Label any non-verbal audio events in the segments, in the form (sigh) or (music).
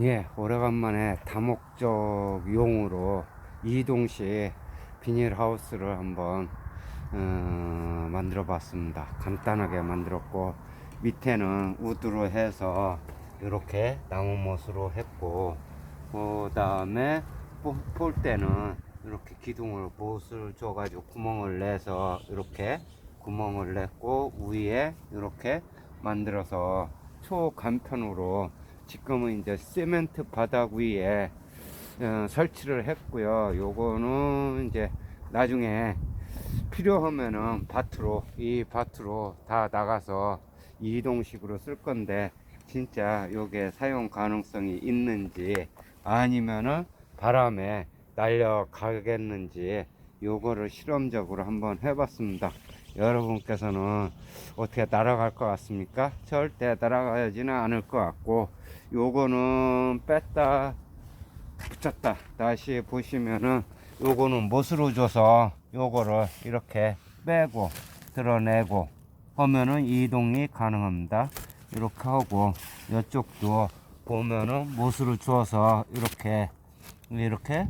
예, 오래간만에 다목적용으로 이동식 비닐하우스를 한번 어, 만들어 봤습니다. 간단하게 만들었고 밑에는 우드로 해서 이렇게 나무못으로 했고 그 다음에 볼 때는 이렇게 기둥을 못을 줘가지고 구멍을 내서 이렇게 구멍을 냈고 위에 이렇게 만들어서 초간편으로 지금은 이제 시멘트 바닥 위에 어, 설치를 했고요. 요거는 이제 나중에 필요하면은 밭으로 이 밭으로 다 나가서 이동식으로 쓸 건데 진짜 요게 사용 가능성이 있는지 아니면은 바람에 날려 가겠는지 요거를 실험적으로 한번 해봤습니다. 여러분께서는 어떻게 날아갈 것 같습니까? 절대 날아가지는 않을 것 같고 요거는 뺐다 붙였다 다시 보시면은 요거는 못으로 줘서 요거를 이렇게 빼고 드러내고 하면은 이동이 가능합니다 이렇게 하고 이쪽도 보면은 못으로 줘서 이렇게 이렇게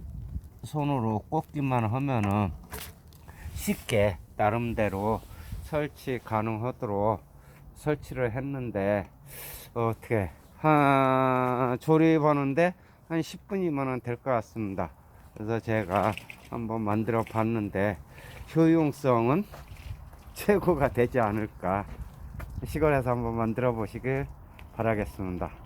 손으로 꽂기만 하면은 쉽게 나름대로 설치 가능하도록 설치를 했는데 어떻게 한 조립하는데 한 10분이면 될 것 같습니다. 그래서 제가 한번 만들어 봤는데 효용성은 (laughs) 최고가 되지 않을까 시골에서 한번 만들어 보시길 바라겠습니다.